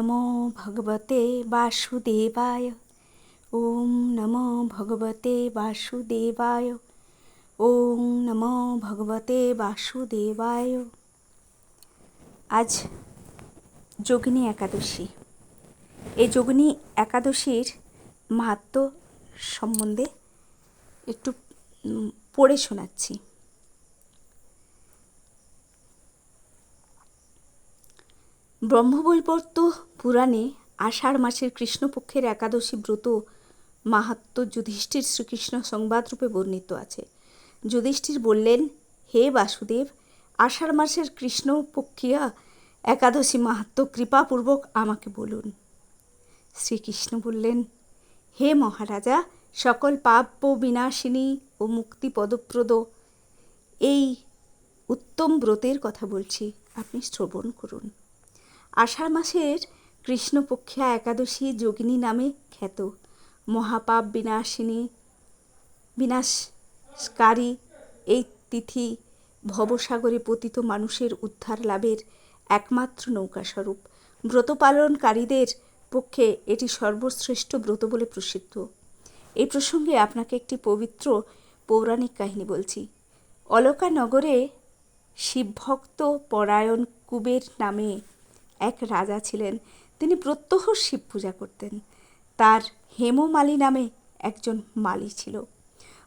নমো ভগবতে বাসুদেবায় ওম নমো ভগবতে বাসুদেবায় ওম নমো ভগবতে বাসুদেবায় আজ যোগিনী একাদশী এই যোগিনী একাদশীর মাহাত্ম সম্বন্ধে একটু পড়ে শোনাচ্ছি। ব্রহ্মবৈবর্ত পুরাণে আষাঢ় মাসের কৃষ্ণপক্ষের একাদশী ব্রত মাহাত্ম যুধিষ্ঠির শ্রীকৃষ্ণ সংবাদরূপে বর্ণিত আছে। যুধিষ্ঠির বললেন, হে বাসুদেব, আষাঢ় মাসের কৃষ্ণপক্ষিয়া একাদশী মাহাত্ম কৃপাপূর্বক আমাকে বলুন। শ্রীকৃষ্ণ বললেন, হে মহারাজা, সকল পাপ্য বিনাশিনী ও মুক্তি পদপ্রদ, এই উত্তম ব্রতের কথা বলছি, আপনি শ্রবণ করুন। আষাঢ় মাসের কৃষ্ণপক্ষিয়া একাদশী যোগিনী নামে খ্যাত। মহাপাপ বিনাশিনী, বিনাশকারী এই তিথি ভবসাগরে পতিত মানুষের উদ্ধার লাভের একমাত্র নৌকাস্বরূপ। ব্রত পালনকারীদের পক্ষে এটি সর্বশ্রেষ্ঠ ব্রত বলে প্রসিদ্ধ। এই প্রসঙ্গে আপনাকে একটি পবিত্র পৌরাণিক কাহিনী বলছি। অলকা নগরে শিবভক্ত পরায়ণ কুবের নামে এক রাজা ছিলেন। তিনি প্রত্যহ শিব পূজা করতেন। তার হেমমালী নামে একজন মালি ছিল।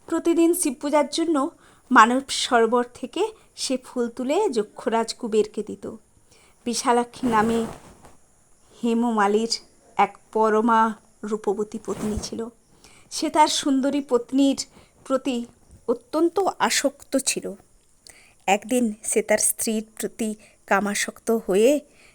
প্রতিদিন শিব পূজার জন্য মানব সরোবর থেকে সে ফুল তুলে যক্ষরাজ কুবেরকে দিত। বিশালাক্ষী নামে হেমমালির এক পরমা রূপবতী পত্নী ছিল। সে তার সুন্দরী পত্নীর প্রতি অত্যন্ত আসক্ত ছিল। একদিন সে তার স্ত্রীর প্রতি কামাসক্ত হয়ে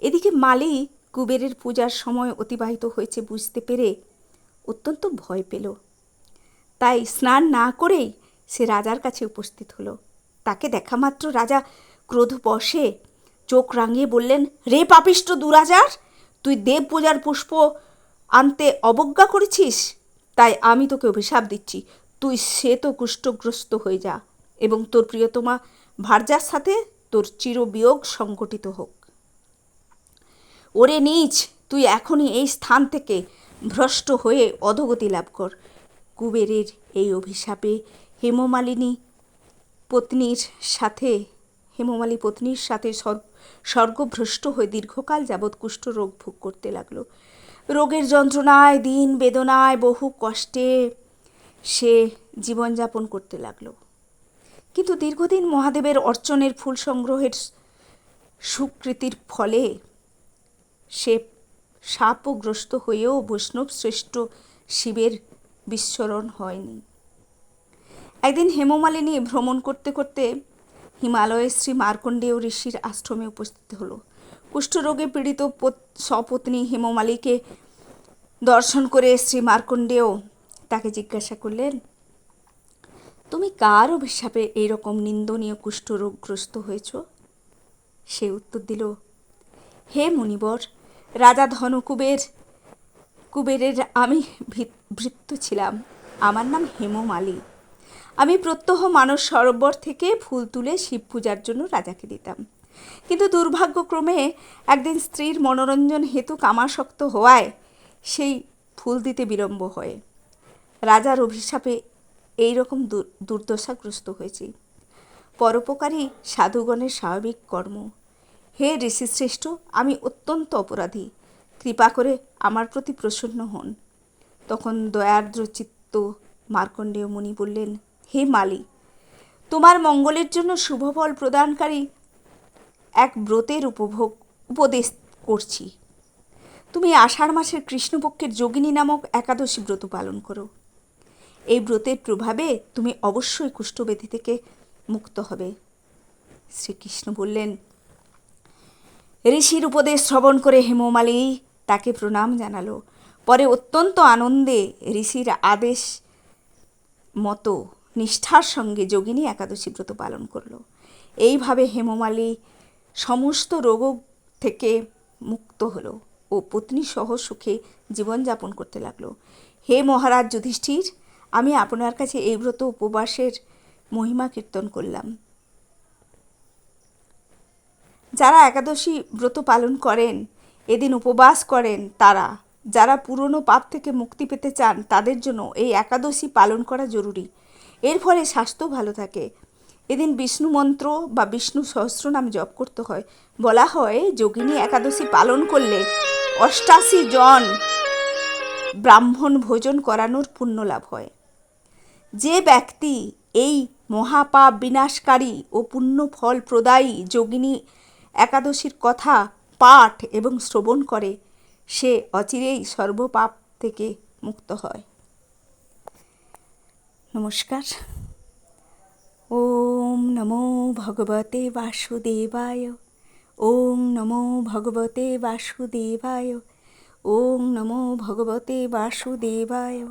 এদিকে মালি কুবেরের পূজার সময় অতিবাহিত হয়েছে বুঝতে পেরে অত্যন্ত ভয় পেল। তাই স্নান না করেই সে রাজার কাছে উপস্থিত হলো। তাকে দেখা মাত্র রাজা ক্রোধ বসে চোখ রাঙিয়ে বললেন, রে পাপিষ্ট দুরাজার, তুই দেব পূজার পুষ্প আনতে অবজ্ঞা করেছিস? তাই আমি তোকে অভিশাপ দিচ্ছি। তুই সে তো কুষ্ঠগ্রস্ত হয়ে যা এবং তোর প্রিয়তমা ভার্যার সাথে তোর চিরবিয়োগ সংগঠিত হোক। ওরে নিচ, তুই এখনই এই স্থান থেকে ভ্রষ্ট হয়ে অধগতি লাভ কর। কুবেরের এই অভিশাপে হেমমালিনী পত্নীর সাথে, হেমমালী পত্নীর সাথে স্বর্গভ্রষ্ট হয়ে দীর্ঘকাল যাবৎ কুষ্ঠ রোগ ভোগ করতে লাগল। রোগের যন্ত্রণায়, দিন বেদনায়, বহু কষ্টে সে জীবনযাপন করতে লাগল। কিন্তু দীর্ঘদিন মহাদেবের অর্চনের ফুল সংগ্রহের সুকৃতির ফলে সে শাপগ্রস্ত হয়েও বৈষ্ণব শ্রেষ্ঠ শিবের বিস্মরণ হয়নি। একদিন হেমমালিনী ভ্রমণ করতে করতে হিমালয়ে শ্রী মার্কণ্ডেয় ঋষির আশ্রমে উপস্থিত হলো। কুষ্ঠরোগে পীড়িত পত- সপত্নী হেমমালিকে দর্শন করে শ্রী মার্কণ্ডেয় তাকে জিজ্ঞাসা করলেন, তুমি কার অভিশাপে এইরকম নিন্দনীয় কুষ্ঠরোগগ্রস্ত হয়েছ? সে উত্তর দিল, হে মুনিবর রাজা ধনকুবের, কুবেরের আমি ভৃত্য ছিলাম। আমার নাম হেমমালী আমি প্রত্যহ মানস সরোবর থেকে ফুল তুলে শিব পূজার জন্য রাজাকে দিতাম। কিন্তু দুর্ভাগ্যক্রমে একদিন স্ত্রীর মনোরঞ্জন হেতু কামাসক্ত হওয়ায় সেই ফুল দিতে বিলম্ব হয়। রাজার অভিশাপে এই রকম দুর- দুর্দশাগ্রস্ত হয়েছি। পরোপকারী সাধুগণের স্বাভাবিক কর্ম। হে ঋষিশ্রেষ্ঠ, আমি অত্যন্ত অপরাধী। কৃপা করে আমার প্রতি প্রসন্ন হন। তখন দয়ার্দ্র চিত্ত মার্কণ্ডেয় মুনি বললেন, হে মালি, তোমার মঙ্গলের জন্য শুভফল প্রদানকারী এক ব্রতের উপভোগ, উপদেশ করছি। তুমি আষাঢ় মাসের কৃষ্ণপক্ষের যোগিনী নামক একাদশী ব্রত পালন করো। এই ব্রতের প্রভাবে তুমি অবশ্যই কুষ্ঠব্যাধি থেকে মুক্ত হবে। শ্রীকৃষ্ণ বললেন ঋষির উপদেশ শ্রবণ করে হেমমালী তাকে প্রণাম জানালো। পরে অত্যন্ত আনন্দে ঋষির আদেশ মতো নিষ্ঠার সঙ্গে যোগিনী একাদশী ব্রত পালন করল। এইভাবে হেমমালী সমস্ত রোগ থেকে মুক্ত হলো ও পত্নী সহ সুখে জীবনযাপন করতে লাগল। হে মহারাজ যুধিষ্ঠির, আমি আপনার কাছে এই ব্রত উপবাসের মহিমা কীর্তন করলাম। যারা একাদশী ব্রত পালন করেন, এদিন উপবাস করেন তারা। যারা পুরনো পাপ থেকে মুক্তি পেতে চান, তাদের জন্য এই একাদশী পালন করা জরুরি। এর ফলে স্বাস্থ্য ভালো থাকে। এদিন বিষ্ণু মন্ত্র বা বিষ্ণু সহস্রনাম জপ করতে হয়। বলা হয়, যোগিনী একাদশী পালন করলে অষ্টাশি জন ব্রাহ্মণ ভোজন করানোর পুণ্য লাভ হয়। যে ব্যক্তি এই মহাপাপ বিনাশকারী ও পুণ্য ফল প্রদায়ী যোগিনী একাদশীর কথা পাঠ এবং শ্রবণ করে, সে অচিরেই সর্বপাপ থেকে মুক্ত হয়। নমস্কার। ওম নমো ভগবতে বাসুদেবায়, ওম নমো ভগবতে বাসুদেবায়, ওম নমো ভগবতে বাসুদেবায়।